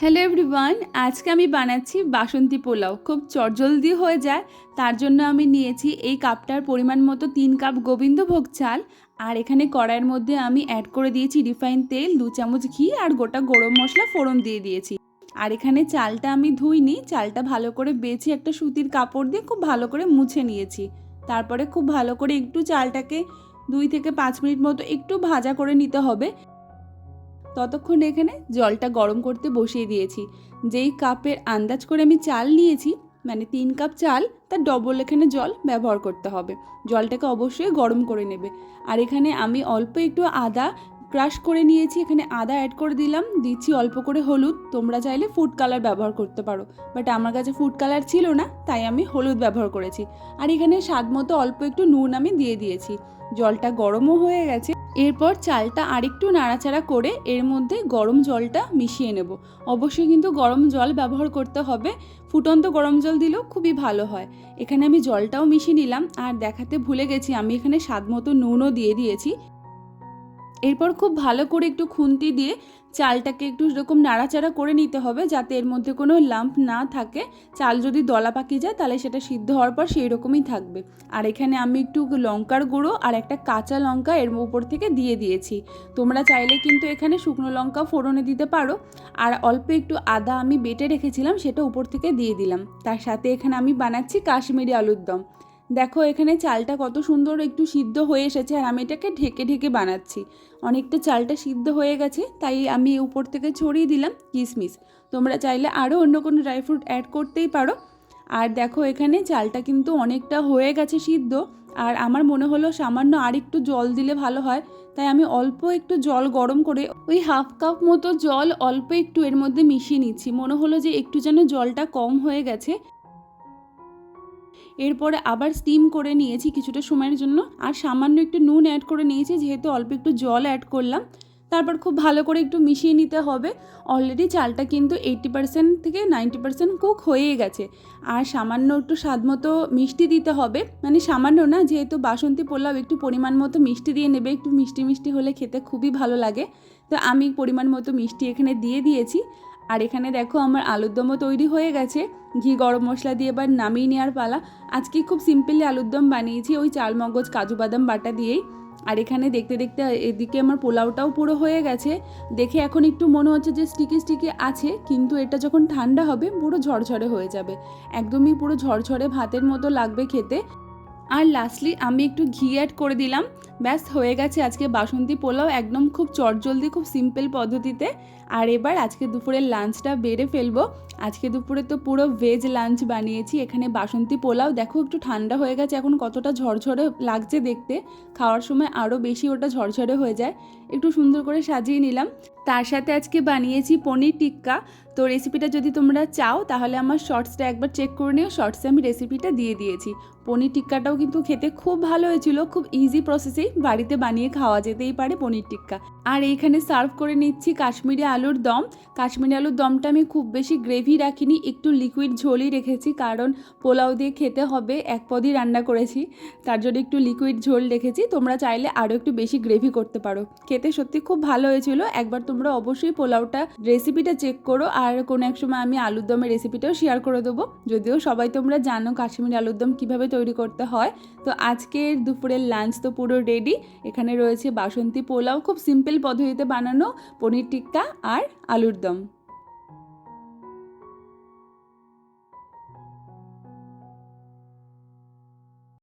Hello everyone আজকে আমি বানাচ্ছি বাসন্তী পোলাও। খুব চটজলদি হয়ে যায়, তার জন্য আমি নিয়েছি এই কাপটার পরিমাণ মতো তিন কাপ গোবিন্দভোগ চাল, আর এখানে কড়াইয়ের মধ্যে আমি অ্যাড করে দিয়েছি রিফাইন তেল, দু চামচ ঘি, আর গোটা গরম মশলা ফোড়ন দিয়ে দিয়েছি। আর এখানে চালটা আমি ধুইনি, চালটা ভালো করে বেছে একটা সুতির কাপড় দিয়ে খুব ভালো করে মুছে নিয়েছি। তারপরে খুব ভালো করে একটু চালটাকে দুই থেকে পাঁচ মিনিট মতো একটু ভাজা করে নিতে হবে। ততক্ষণ এখানে জলটা গরম করতে বসিয়ে দিয়েছি। যেই কাপের আন্দাজ করে আমি চাল নিয়েছি মানে তিন কাপ চাল, তার ডবল এখানে জল ব্যবহার করতে হবে। জলটাকে অবশ্যই গরম করে নেবে। আর এখানে আমি অল্প একটু আদা ক্রাশ করে নিয়েছি, এখানে আদা অ্যাড করে দিলাম, দিচ্ছি অল্প করে হলুদ। তোমরা চাইলে ফুড কালার ব্যবহার করতে পারো বাট আমার কাছে ফুড কালার ছিল না, তাই আমি হলুদ ব্যবহার করেছি। আর এখানে স্বাদ মতো অল্প একটু নুন আমি দিয়ে দিয়েছি। জলটা গরমও হয়ে গেছে। এরপর চালটা আরেকটু নাড়াচাড়া করে এর মধ্যে গরম জলটা মিশিয়ে নেব। অবশ্যই কিন্তু গরম জল ব্যবহার করতে হবে। ফুটন্ত গরম জল দিলেও খুবই ভালো হয়। এখানে আমি জলটাও মিশিয়ে নিলাম, আর দেখাতে ভুলে গেছি, আমি এখানে স্বাদ মতো নুনও দিয়ে দিয়েছি। এরপর খুব ভালো করে একটু খুন্তি দিয়ে চালটাকে একটু এরকম নাড়াচাড়া করে নিতে হবে যাতে এর মধ্যে কোনো লাম্প না থাকে। চাল যদি দলা পাকি যায় তাহলে সেটা সিদ্ধ হওয়ার পর সেই রকমই থাকবে। আর এখানে আমি একটু লঙ্কার গুঁড়ো আর একটা কাঁচা লঙ্কা এর উপর থেকে দিয়ে দিয়েছি। তোমরা চাইলে কিন্তু এখানে শুকনো লঙ্কা ফোড়নে দিতে পারো। আর অল্প একটু আদা আমি বেটে রেখেছিলাম সেটা উপর থেকে দিয়ে দিলাম। তার সাথে এখানে আমি বানাচ্ছি কাশ্মীরি আলুর দম। দেখো, এখানে চালটা কত সুন্দর একটু সিদ্ধ হয়ে এসেছে আর আমি এটাকে ঢেকে ঢেকে বানাচ্ছি। অনেকটা চালটা সিদ্ধ হয়ে গেছে, তাই আমি উপর থেকে ছড়িয়ে দিলাম কিশমিশ তোমরা চাইলে আরও অন্য কোনো ড্রাই ফ্রুট অ্যাড করতেই পারো। আর দেখো, এখানে চালটা কিন্তু অনেকটা হয়ে গেছে সিদ্ধ আর আমার মনে হলো সামান্য আর একটু জল দিলে ভালো হয়, তাই আমি অল্প একটু জল গরম করে ওই হাফ কাপ মতো জল অল্প একটু এর মধ্যে মিশিয়ে নিচ্ছি। মনে হলো যে একটু যেন জলটা কম হয়ে গেছে। এরপরে আবার স্টিম করে নিয়েছি কিছুটা সময়ের জন্য। আর সামান্য একটু নুন অ্যাড করে নিয়েছি, যেহেতু অল্প একটু জল অ্যাড করলাম। তারপর খুব ভালো করে একটু মিশিয়ে নিতে হবে। অলরেডি চালটা কিন্তু এইটি পার্সেন্ট থেকে নাইনটি পার্সেন্ট কুক হয়েই গেছে। আর সামান্য একটু স্বাদ মতো মিষ্টি দিতে হবে। মানে সামান্য না, যেহেতু বাসন্তী পোলাও একটু পরিমাণ মতো মিষ্টি দিয়ে নেবে, একটু মিষ্টি মিষ্টি হলে খেতে খুবই ভালো লাগে। তো আমি পরিমাণ মতো মিষ্টি এখানে দিয়ে দিয়েছি। আর এখানে দেখো আমার আলুর দমও তৈরি হয়ে গেছে। ঘি, গরম মশলা দিয়ে এবার নামিয়ে নেওয়ার পালা। আজকে খুব সিম্পলি আলুর দম বানিয়েছি ওই চাল, মগজ, কাজু, বাদাম বাটা দিয়েই। আর এখানে দেখতে দেখতে এদিকে আমার পোলাওটাও পুরো হয়ে গেছে। দেখে এখন একটু মনে হচ্ছে যে স্টিকি স্টিকি আছে, কিন্তু এটা যখন ঠান্ডা হবে পুরো ঝরঝরে হয়ে যাবে। একদমই পুরো ঝরঝরে ভাতের মতো লাগবে খেতে। আর লাস্টলি আমি একটু ঘি অ্যাড করে দিলাম। ব্যাস, হয়ে গেছে আজকে বাসন্তী পোলাও একদম খুব চটজলদি, খুব সিম্পল পদ্ধতিতে। আর এবার আজকে দুপুরের লাঞ্চটা বেড়ে ফেলব। আজকে দুপুরে তো পুরো ভেজ লাঞ্চ বানিয়েছি, এখানে বাসন্তী পোলাও। দেখো একটু ঠান্ডা হয়ে গেছে, এখন কতটা ঝরঝরে লাগছে দেখতে। খাওয়ার সময় আরও বেশি ওটা ঝরঝরে হয়ে যায়। একটু সুন্দর করে সাজিয়ে নিলাম। তার সাথে আজকে বানিয়েছি পনির টিক্কা। তো রেসিপিটা যদি তোমরা চাও, তাহলে আমার শর্টসটা একবার চেক করে নিও। শর্টসে আমি রেসিপিটা দিয়ে দিয়েছি। পনির টিক্কাটাও কিন্তু খেতে খুব ভালো হয়েছিল। খুব ইজি প্রসেসেই বাড়িতে বানিয়ে খাওয়া যেতেই পারে পনির টিক্কা। আর এইখানে সার্ভ করে নিচ্ছি কাশ্মীরি আলুর দম। কাশ্মীরি আলুর দমটা আমি খুব বেশি গ্রেভি রাখিনি, একটু লিকুইড ঝোলই রেখেছি, কারণ পোলাও দিয়ে খেতে হবে, এক পদই রান্না করেছি। তার জন্য একটু লিকুইড ঝোল রেখেছি। তোমরা চাইলে আরও একটু বেশি গ্রেভি করতে পারো। খেতে সত্যি খুব ভালো হয়েছিল। একবার তোমরা অবশ্যই পোলাওটা রেসিপিটা চেক করো আর কোনো এক সময় আমি আলুর দমের রেসিপিটাও শেয়ার করে দেবো। যদিও সবাই তোমরা জানো কাশ্মীরি আলুর দম কীভাবে তৈরি করতে হয়। তো আজকের দুপুরের লাঞ্চ তো পুরো রেডি এখানে রয়েছে বাসন্তী পোলাও, খুব সিম্পল পদ্ধতিতে বানানো পনির টিক্কা আর আলুর দম।